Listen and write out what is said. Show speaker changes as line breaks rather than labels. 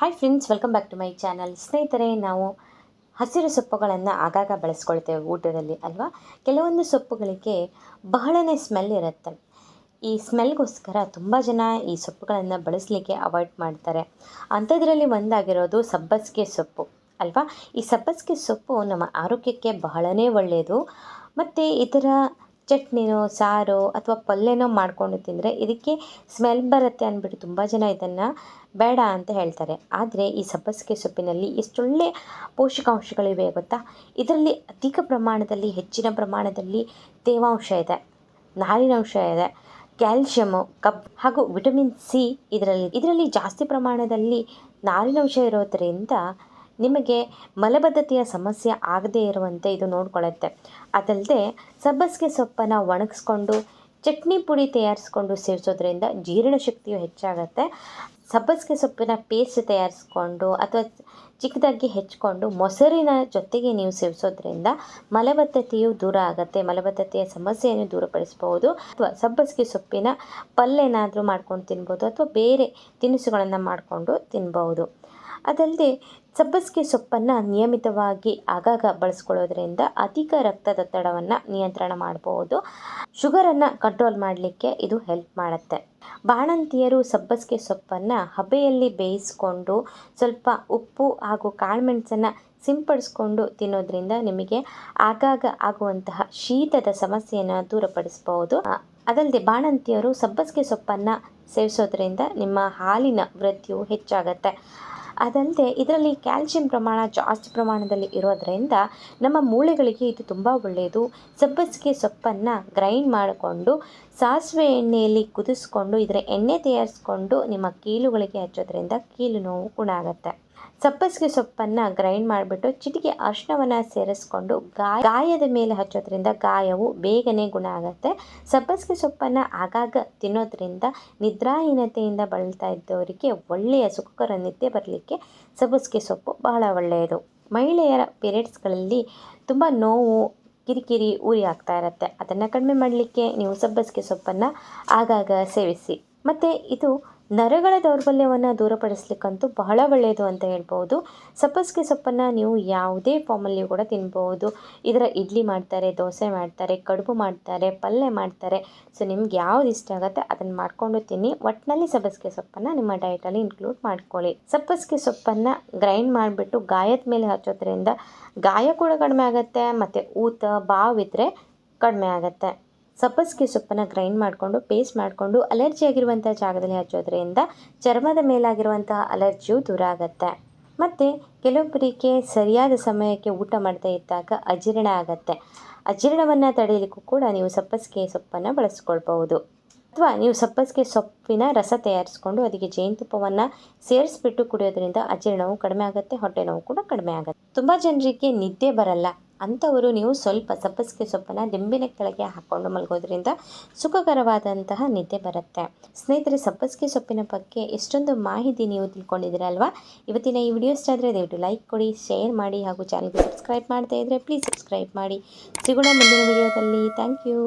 Hi friends welcome back to my channel ಸ್ನೇಹಿತರೆ, ನಾವು ಹಸಿರು ಸೊಪ್ಪುಗಳನ್ನು ಆಗಾಗ ಬಳಸ್ಕೊಳ್ತೇವೆ ಊಟದಲ್ಲಿ ಅಲ್ವಾ? ಕೆಲವೊಂದು ಸೊಪ್ಪುಗಳಿಗೆ ಬಹಳನೇ ಸ್ಮೆಲ್ ಇರುತ್ತೆ. ಈ ಸ್ಮೆಲ್ಗೋಸ್ಕರ ತುಂಬ ಜನ ಈ ಸೊಪ್ಪುಗಳನ್ನು ಬಳಸಲಿಕ್ಕೆ ಅವಾಯ್ಡ್ ಮಾಡ್ತಾರೆ. ಅಂಥದ್ರಲ್ಲಿ ಒಂದಾಗಿರೋದು ಸಬ್ಬಸಿಗೆ ಸೊಪ್ಪು ಅಲ್ವಾ? ಈ ಸಬ್ಬಸಿಗೆ ಸೊಪ್ಪು ನಮ್ಮ ಆರೋಗ್ಯಕ್ಕೆ ಬಹಳನೇ ಒಳ್ಳೆಯದು ಮತ್ತು ಇದರ ಚಟ್ನಿನೋ, ಸಾರೋ ಅಥವಾ ಪಲ್ಯನೋ ಮಾಡಿಕೊಂಡು ತಿಂದರೆ ಇದಕ್ಕೆ ಸ್ಮೆಲ್ ಬರುತ್ತೆ ಅಂದ್ಬಿಟ್ಟು ತುಂಬ ಜನ ಇದನ್ನು ಬೇಡ ಅಂತ ಹೇಳ್ತಾರೆ. ಆದರೆ ಈ ಸಬ್ಬಸಿಗೆ ಸೊಪ್ಪಿನಲ್ಲಿ ಎಷ್ಟೊಳ್ಳೆ ಪೋಷಕಾಂಶಗಳಿವೆ ಗೊತ್ತಾ? ಇದರಲ್ಲಿ ಅಧಿಕ ಪ್ರಮಾಣದಲ್ಲಿ, ಹೆಚ್ಚಿನ ಪ್ರಮಾಣದಲ್ಲಿ ತೇವಾಂಶ ಇದೆ ನಾರಿನಾಂಶ ಇದೆ ಕ್ಯಾಲ್ಶಿಯಮು ಕಬ್ ಹಾಗೂ ವಿಟಮಿನ್ ಸಿ ಇದರಲ್ಲಿ. ಇದರಲ್ಲಿ ಜಾಸ್ತಿ ಪ್ರಮಾಣದಲ್ಲಿ ನಾರಿನಾಂಶ ಇರೋದರಿಂದ ನಿಮಗೆ ಮಲಬದ್ಧತೆಯ ಸಮಸ್ಯೆ ಆಗದೇ ಇರುವಂತೆ ಇದು ನೋಡ್ಕೊಳ್ಳುತ್ತೆ. ಅದಲ್ಲದೆ ಸಬ್ಬಸಿಗೆ ಸೊಪ್ಪನ್ನು ಒಣಗಿಸ್ಕೊಂಡು, ಚಟ್ನಿ ಪುಡಿ ತಯಾರಿಸ್ಕೊಂಡು ಸೇವಿಸೋದ್ರಿಂದ ಜೀರ್ಣಶಕ್ತಿಯು ಹೆಚ್ಚಾಗುತ್ತೆ. ಸಬ್ಬಸಿಗೆ ಸೊಪ್ಪಿನ ಪೇಸ್ಟ್ ತಯಾರಿಸ್ಕೊಂಡು ಅಥವಾ ಚಿಕ್ಕದಾಗಿ ಹೆಚ್ಕೊಂಡು ಮೊಸರಿನ ಜೊತೆಗೆ ನೀವು ಸೇವಿಸೋದ್ರಿಂದ ಮಲಬದ್ಧತೆಯು ದೂರ ಆಗುತ್ತೆ, ಮಲಬದ್ಧತೆಯ ಸಮಸ್ಯೆಯನ್ನು ದೂರಪಡಿಸ್ಬೋದು ಅಥವಾ ಸಬ್ಬಸಿಗೆ ಸೊಪ್ಪಿನ ಪಲ್ಯನಾದರೂ ಮಾಡ್ಕೊಂಡು ತಿನ್ಬೋದು ಅಥವಾ ಬೇರೆ ತಿನಿಸುಗಳನ್ನು ಮಾಡಿಕೊಂಡು ತಿನ್ಬೋದು. ಅದಲ್ಲದೆ ಸಬ್ಬಸಿಗೆ ಸೊಪ್ಪನ್ನು ನಿಯಮಿತವಾಗಿ ಆಗಾಗ ಬಳಸ್ಕೊಳ್ಳೋದ್ರಿಂದ ಅಧಿಕ ರಕ್ತದೊತ್ತಡವನ್ನು ನಿಯಂತ್ರಣ ಮಾಡಬಹುದು ಶುಗರನ್ನು ಕಂಟ್ರೋಲ್ ಮಾಡಲಿಕ್ಕೆ ಇದು ಹೆಲ್ಪ್ ಮಾಡುತ್ತೆ. ಬಾಣಂತಿಯರು ಸಬ್ಬಸಿಗೆ ಸೊಪ್ಪನ್ನು ಹಬೆಯಲ್ಲಿ ಬೇಯಿಸ್ಕೊಂಡು ಸ್ವಲ್ಪ ಉಪ್ಪು ಹಾಗೂ ಕಾಳುಮೆಣಸನ್ನು ಸಿಂಪಡಿಸ್ಕೊಂಡು ತಿನ್ನೋದ್ರಿಂದ ನಿಮಗೆ ಆಗಾಗ ಆಗುವಂತಹ ಶೀತದ ಸಮಸ್ಯೆಯನ್ನು ದೂರಪಡಿಸಬಹುದು ಅದಲ್ಲದೆ ಬಾಣಂತಿಯರು ಸಬ್ಬಸಿಗೆ ಸೊಪ್ಪನ್ನು ಸೇವಿಸೋದ್ರಿಂದ ನಿಮ್ಮ ಹಾಲಿನ ವೃದ್ಧಿಯು ಹೆಚ್ಚಾಗತ್ತೆ. ಅದಲ್ಲದೆ ಇದರಲ್ಲಿ ಕ್ಯಾಲ್ಶಿಯಂ ಪ್ರಮಾಣ ಜಾಸ್ತಿ ಪ್ರಮಾಣದಲ್ಲಿ ಇರೋದರಿಂದ ನಮ್ಮ ಮೂಳೆಗಳಿಗೆ ಇದು ತುಂಬ ಒಳ್ಳೆಯದು ಸಬ್ಬಸಿಗೆ ಸೊಪ್ಪನ್ನು ಗ್ರೈಂಡ್ ಮಾಡಿಕೊಂಡು ಸಾಸಿವೆ ಎಣ್ಣೆಯಲ್ಲಿ ಕುದಿಸ್ಕೊಂಡು, ಇದರ ಎಣ್ಣೆ ತಯಾರಿಸ್ಕೊಂಡು ನಿಮ್ಮ ಕೀಲುಗಳಿಗೆ ಹಚ್ಚೋದ್ರಿಂದ ಕೀಲು ನೋವು ಗುಣ ಆಗುತ್ತೆ. ಸಬ್ಬಸಿಗೆ ಸೊಪ್ಪನ್ನು ಗ್ರೈಂಡ್ ಮಾಡಿಬಿಟ್ಟು ಚಿಟಿಕೆ ಅರಿಶಿನವನ್ನು ಸೇರಿಸ್ಕೊಂಡು ಗಾಯ ಗಾಯದ ಮೇಲೆ ಹಚ್ಚೋದ್ರಿಂದ ಗಾಯವು ಬೇಗನೆ ಗುಣ ಆಗುತ್ತೆ. ಸಬ್ಬಸಿಗೆ ಸೊಪ್ಪನ್ನು ಆಗಾಗ ತಿನ್ನೋದ್ರಿಂದ ನಿದ್ರಾಹೀನತೆಯಿಂದ ಬಳಲ್ತಾ ಇದ್ದವರಿಗೆ ಒಳ್ಳೆಯ ಸುಖಕರ ನಿದ್ದೆ ಬರಲಿಕ್ಕೆ ಸಬ್ಬಸಿಗೆ ಸೊಪ್ಪು ಬಹಳ ಒಳ್ಳೆಯದು. ಮಹಿಳೆಯರ ಪೀರಿಯಡ್ಸ್ಗಳಲ್ಲಿ ತುಂಬ ನೋವು, ಕಿರಿಕಿರಿ ಉರಿ ಆಗ್ತಾ ಇರುತ್ತೆ. ಅದನ್ನು ಕಡಿಮೆ ಮಾಡಲಿಕ್ಕೆ ನೀವು ಸಬ್ಬಸಿಗೆ ಸೊಪ್ಪನ್ನು ಆಗಾಗ ಸೇವಿಸಿ. ಮತ್ತು ಇದು ನರಗಳ ದೌರ್ಬಲ್ಯವನ್ನು ದೂರಪಡಿಸ್ಲಿಕ್ಕಂತೂ ಬಹಳ ಒಳ್ಳೆಯದು ಅಂತ ಹೇಳ್ಬೋದು ಸಬ್ಬಸಿಗೆ ಸೊಪ್ಪನ್ನು ನೀವು ಯಾವುದೇ ಫಾರ್ಮಲ್ಲಿಯೂ ಕೂಡ ತಿನ್ಬೋದು ಇದರ ಇಡ್ಲಿ ಮಾಡ್ತಾರೆ, ದೋಸೆ ಮಾಡ್ತಾರೆ, ಕಡುಬು ಮಾಡ್ತಾರೆ ಪಲ್ಯ ಮಾಡ್ತಾರೆ. ಸೊ ನಿಮ್ಗೆ ಯಾವ್ದು ಇಷ್ಟ ಆಗುತ್ತೆ ಅದನ್ನು ಮಾಡಿಕೊಂಡು ತಿನ್ನಿ. ಒಟ್ಟಿನಲ್ಲಿ ಸಬ್ಬಸಿಗೆ ಸೊಪ್ಪನ್ನು ನಿಮ್ಮ ಡಯಟಲ್ಲಿ ಇನ್ಕ್ಲೂಡ್ ಮಾಡ್ಕೊಳ್ಳಿ. ಸಬ್ಬಸಿಗೆ ಸೊಪ್ಪನ್ನು ಗ್ರೈಂಡ್ ಮಾಡಿಬಿಟ್ಟು ಗಾಯದ ಮೇಲೆ ಹಚ್ಚೋದ್ರಿಂದ ಗಾಯ ಕೂಡ ಕಡಿಮೆ ಆಗುತ್ತೆ, ಮತ್ತು ಊತ, ಬಾವಿದ್ರೆ ಕಡಿಮೆ ಆಗುತ್ತೆ. ಸಬ್ಬಸಿಗೆ ಸೊಪ್ಪನ್ನು ಗ್ರೈಂಡ್ ಮಾಡಿಕೊಂಡು ಪೇಸ್ಟ್ ಮಾಡಿಕೊಂಡು ಅಲರ್ಜಿ ಆಗಿರುವಂಥ ಜಾಗದಲ್ಲಿ ಹಚ್ಚೋದ್ರಿಂದ ಚರ್ಮದ ಮೇಲಾಗಿರುವಂತಹ ಅಲರ್ಜಿಯು ದೂರ ಆಗುತ್ತೆ. ಮತ್ತು ಕೆಲವೊಬ್ಬರಿಗೆ ಸರಿಯಾದ ಸಮಯಕ್ಕೆ ಊಟ ಮಾಡ್ತಾ ಇದ್ದಾಗ ಅಜೀರ್ಣ ಆಗುತ್ತೆ. ಅಜೀರ್ಣವನ್ನು ತಡೆಯಲಿಕ್ಕೂ ಕೂಡ ನೀವು ಸಬ್ಬಸಿಗೆ ಸೊಪ್ಪನ್ನು ಬಳಸ್ಕೊಳ್ಬಹುದು. ಅಥವಾ ನೀವು ಸಬ್ಬಸಿಗೆ ಸೊಪ್ಪಿನ ರಸ ತಯಾರಿಸ್ಕೊಂಡು ಅದಕ್ಕೆ ಜೇನುತುಪ್ಪವನ್ನು ಸೇರಿಸ್ಬಿಟ್ಟು ಕುಡಿಯೋದ್ರಿಂದ ಅಜೀರ್ಣವು ಕಡಿಮೆ ಆಗುತ್ತೆ, ಹೊಟ್ಟೆ ನೋವು ಕೂಡ ಕಡಿಮೆ ಆಗುತ್ತೆ. ತುಂಬ ಜನರಿಗೆ ನಿದ್ದೆ ಬರಲ್ಲ. ಅಂಥವರು ನೀವು ಸ್ವಲ್ಪ ಸಬ್ಬಸಿಗೆ ಸೊಪ್ಪನ್ನು ದಿಂಬಿನ ಕೆಳಗೆ ಹಾಕ್ಕೊಂಡು ಮಲಗೋದ್ರಿಂದ ಸುಖಕರವಾದಂತಹ ನಿದ್ದೆ ಬರುತ್ತೆ. ಸ್ನೇಹಿತರೆ ಸಬ್ಬಸಿಗೆ ಸೊಪ್ಪಿನ ಬಗ್ಗೆ ಎಷ್ಟೊಂದು ಮಾಹಿತಿ ನೀವು ತಿಳ್ಕೊಂಡಿದ್ದೀರಲ್ವಾ? ಇವತ್ತಿನ ಈ ವಿಡಿಯೋ ಇಷ್ಟ ಆದರೆ ದಯವಿಟ್ಟು ಲೈಕ್ ಕೊಡಿ ಶೇರ್ ಮಾಡಿ ಹಾಗೂ ಚಾನಲ್ಗೆ ಸಬ್ಸ್ಕ್ರೈಬ್ ಮಾಡ್ತಾ ಇದ್ದರೆ ಪ್ಲೀಸ್ ಸಬ್ಸ್ಕ್ರೈಬ್ ಮಾಡಿ. ಸಿಗೋಣ ಮುಂದಿನ ವಿಡಿಯೋದಲ್ಲಿ ಥ್ಯಾಂಕ್ ಯು